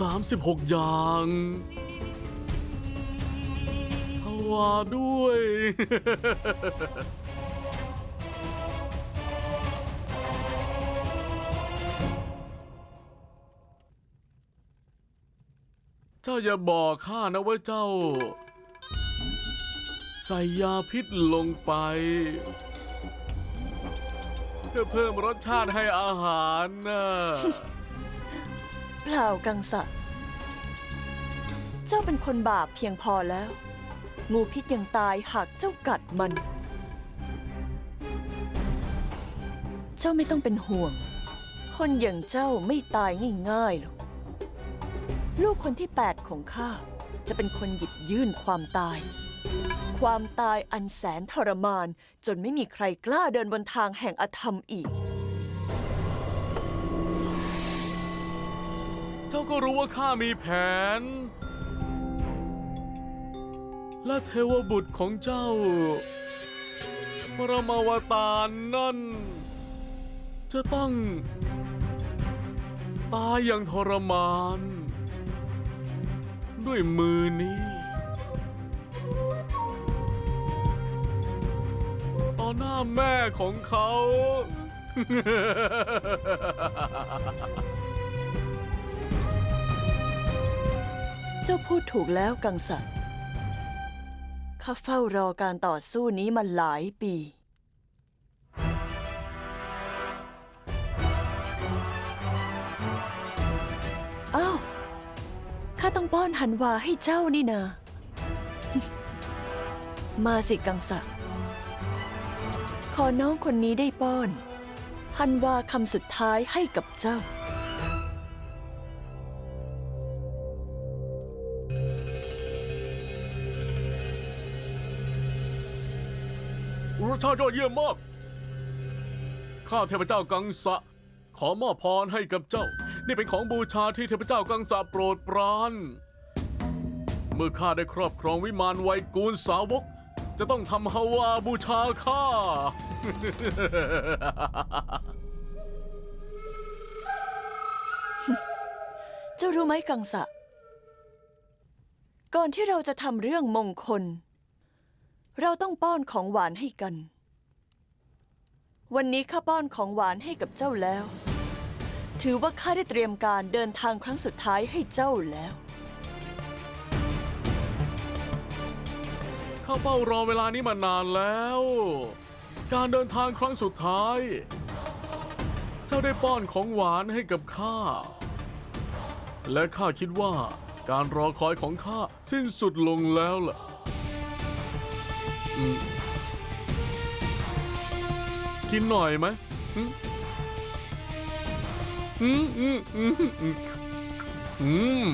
36 อย่างทวาด้วย เจ้าอย่าบอกข้านะว่าเจ้า ใส่ยาพิษลงไป เพื่อเพิ่มรสชาติให้อาหารนะ เปล่ากังสะ เจ้าเป็นคนบาปเพียงพอแล้ว งูพิษยังตายหากเจ้ากัดมัน เจ้าไม่ต้องเป็นห่วง คนอย่างเจ้าไม่ตายง่ายๆหรอก ลูกคนที่แปดของข้าจะเป็นคนหยิบยื่นความตาย ความตายอันแสนทรมานจนไม่มีใครกล้าเดินบนทางแห่งอธรรมอีก เจ้าก็รู้ว่าข้ามีแผน และเทวบุตรของเจ้า ปรมาวตารนั่น จะต้องตายอย่างทรมาน ด้วยมือนี้ ต่อหน้าแม่ของเขา เจ้าพูดถูกแล้วกังสัน ข้าเฝ้ารอการต่อสู้นี้มาหลายปี อ้าว ข้าต้องป้อนหันวาให้เจ้านี่นา มาสิกังสะ ขอน้องคนนี้ได้ป้อนฮันวาคำสุดท้ายให้กับเจ้า รสชาติยอดเยี่ยมมาก ข้าเทพเจ้ากังสะ ขอมอบพรให้กับเจ้า นี่เป็นของบูชาที่เทพเจ้ากังสะโปรดปราน เมื่อข้าได้ครอบครองวิมานไวกูลสาวก จะต้องทำฮาวาบูชาข้า เจ้ารู้ไหมกังสะ ก่อนที่เราจะทำเรื่องมงคล เราต้องป้อนของหวานให้กัน วันนี้ข้าป้อนของหวานให้กับเจ้าแล้ว ถือว่าข้าได้เตรียมการเดินทางครั้งสุดท้ายให้เจ้าแล้ว ข้าเฝ้ารอเวลานี้มานานแล้ว การเดินทางครั้งสุดท้าย เจ้าได้ป้อนของหวานให้กับข้า และข้าคิดว่าการรอคอยของข้าสิ้นสุดลงแล้วล่ะ กินหน่อยไหมอืมอืมอืมอืมอืม